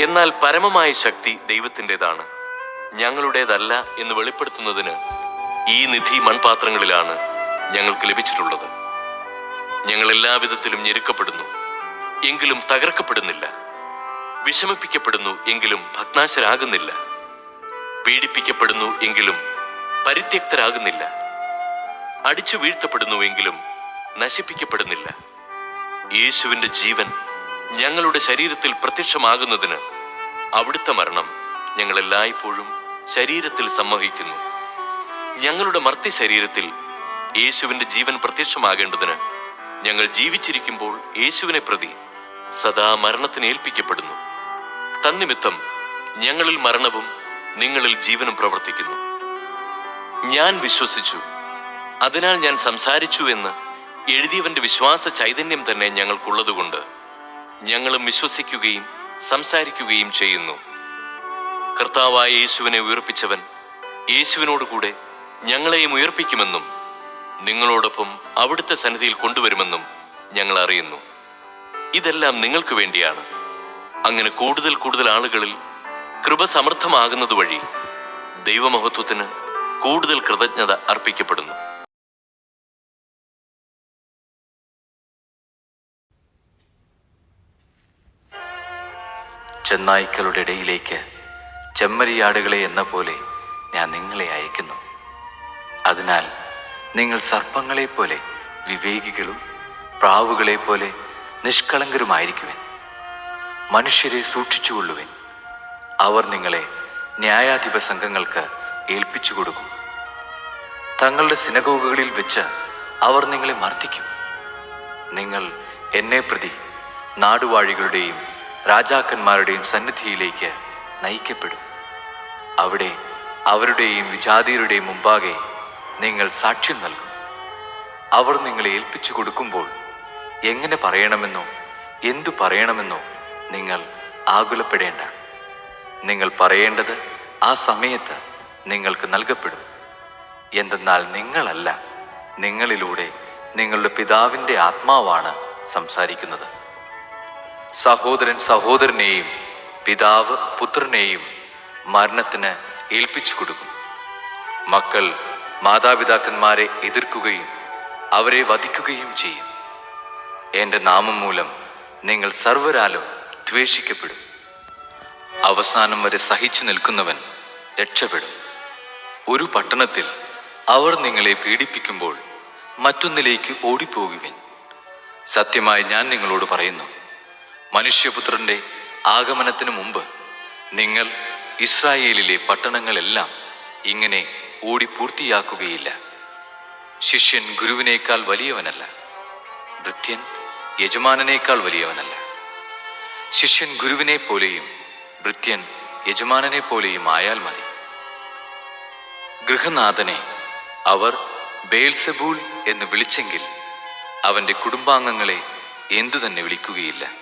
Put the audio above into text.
എന്നാൽ പരമമായ ശക്തി ദൈവത്തിന്റെതാണ്. ഞങ്ങളുടേതല്ല എന്ന് വെളിപ്പെടുത്തുന്നതിന് ഈ നിധി മൺപാത്രങ്ങളിലാണ് ഞങ്ങൾക്ക് ലഭിച്ചിട്ടുള്ളത്. ഞങ്ങൾ എല്ലാവിധത്തിലും ഞെരുക്കപ്പെടുന്നു എങ്കിലും തകർക്കപ്പെടുന്നില്ല. വിഷമിപ്പിക്കപ്പെടുന്നു എങ്കിലും ഭഗ്നാശരാകുന്നില്ല. പീഡിപ്പിക്കപ്പെടുന്നു എങ്കിലും പരിത്യക്തരാകുന്നില്ല. അടിച്ചു വീഴ്ത്തപ്പെടുന്നു എങ്കിലും നശിപ്പിക്കപ്പെടുന്നില്ല. യേശുവിന്റെ ജീവൻ ഞങ്ങളുടെ ശരീരത്തിൽ പ്രത്യക്ഷമാകുന്നതിന് അവിടുത്തെ മരണം ഞങ്ങളെല്ലായ്പ്പോഴും ശരീരത്തിൽ സംവഹിക്കുന്നു. ഞങ്ങളുടെ മർത്തി ശരീരത്തിൽ യേശുവിന്റെ ജീവൻ പ്രത്യക്ഷമാകേണ്ടതിന് ഞങ്ങൾ ജീവിച്ചിരിക്കുമ്പോൾ യേശുവിനെ പ്രതി സദാ മരണത്തിന് ഏൽപ്പിക്കപ്പെടുന്നു. തന്നിമിത്തം ഞങ്ങളിൽ മരണവും നിങ്ങളിൽ ജീവനും പ്രവർത്തിക്കുന്നു. ഞാൻ വിശ്വസിച്ചു. അതിനാൽ ഞാൻ സംസാരിച്ചു എന്ന് എഴുതിയവന്റെ വിശ്വാസ ചൈതന്യം തന്നെ ഞങ്ങൾക്കുള്ളതുകൊണ്ട് ഞങ്ങളും വിശ്വസിക്കുകയും സംസാരിക്കുകയും ചെയ്യുന്നു. കർത്താവായ യേശുവിനെ ഉയർപ്പിച്ചവൻ യേശുവിനോട് കൂടെ ഞങ്ങളെയും ഉയർപ്പിക്കുമെന്നും നിങ്ങളോടൊപ്പം അവിടുത്തെ സന്നിധിയിൽ കൊണ്ടുവരുമെന്നും ഞങ്ങൾ അറിയുന്നു. ഇതെല്ലാം നിങ്ങൾക്ക് വേണ്ടിയാണ്. അങ്ങനെ കൂടുതൽ കൂടുതൽ ആളുകളിൽ കൃപ സമർത്ഥമാകുന്നതുവഴി വഴി ദൈവമഹത്വത്തിന് കൂടുതൽ കൃതജ്ഞത അർപ്പിക്കപ്പെടുന്നു. ചെന്നായ്ക്കളുടെ ഇടയിലേക്ക് ചെമ്മരിയാടുകളെ എന്ന പോലെ ഞാൻ നിങ്ങളെ അയക്കുന്നു. അതിനാൽ നിങ്ങൾ സർപ്പങ്ങളെ പോലെ വിവേകികളും പ്രാവുകളെ പോലെ നിഷ്കളങ്കരുമായിരിക്കുവൻ. മനുഷ്യരെ സൂക്ഷിച്ചുകൊള്ളുവൻ. അവർ നിങ്ങളെ ന്യായാധിപ സംഘങ്ങൾക്ക് ഏൽപ്പിച്ചു കൊടുക്കും. തങ്ങളുടെ സിനഗോഗുകളിൽ വെച്ച് അവർ നിങ്ങളെ മർദ്ദിക്കും. നിങ്ങൾ എന്നെ പ്രതി നാടുവാഴികളുടെയും രാജാക്കന്മാരുടെയും സന്നിധിയിലേക്ക് നയിക്കപ്പെടും. അവിടെ അവരുടെയും വിജാതിയരുടെയും മുമ്പാകെ നിങ്ങൾ സാക്ഷ്യം നൽകും. അവർ നിങ്ങളെ ഏൽപ്പിച്ചു കൊടുക്കുമ്പോൾ എങ്ങനെ പറയണമെന്നോ എന്തു പറയണമെന്നോ നിങ്ങൾ ആകുലപ്പെടേണ്ട. നിങ്ങൾ പറയേണ്ടത് ആ സമയത്ത് നിങ്ങൾക്ക് നൽകപ്പെടും. എന്തെന്നാൽ നിങ്ങളല്ല നിങ്ങളിലൂടെ നിങ്ങളുടെ പിതാവിന്റെ ആത്മാവാണ് സംസാരിക്കുന്നത്. സഹോദരൻ സഹോദരനെയും പിതാവ് പുത്രനെയും മരണത്തിന് ഏൽപ്പിച്ചു കൊടുക്കും. മക്കൾ മാതാപിതാക്കന്മാരെ എതിർക്കുകയും അവരെ വധിക്കുകയും ചെയ്യും. എന്റെ നാമം മൂലം നിങ്ങൾ സർവരാലും ദ്വേഷിക്കപ്പെടും. അവസാനം വരെ സഹിച്ചു നിൽക്കുന്നവൻ രക്ഷപ്പെടും. ഒരു പട്ടണത്തിൽ അവർ നിങ്ങളെ പീഡിപ്പിക്കുമ്പോൾ മറ്റൊന്നിലേക്ക് ഓടിപ്പോകുവിൻ. സത്യമായി ഞാൻ നിങ്ങളോട് പറയുന്നു മനുഷ്യപുത്രന്റെ ആഗമനത്തിന് മുമ്പ് നിങ്ങൾ ഇസ്രായേലിലെ പട്ടണങ്ങളെല്ലാം ഇങ്ങനെ ഓടി പൂർത്തിയാക്കുകയില്ല. ശിഷ്യൻ ഗുരുവിനേക്കാൾ വലിയവനല്ല. ഭൃത്യൻ യജമാനനേക്കാൾ വലിയവനല്ല. ശിഷ്യൻ ഗുരുവിനെ പോലെയും ഭൃത്യൻ യജമാനനെ പോലെയും ആയാൽ മതി. ഗൃഹനാഥനെ അവർ ബേൽസബൂൾ എന്ന് വിളിച്ചെങ്കിൽ അവന്റെ കുടുംബാംഗങ്ങളെ എന്തു തന്നെ വിളിക്കുകയില്ല.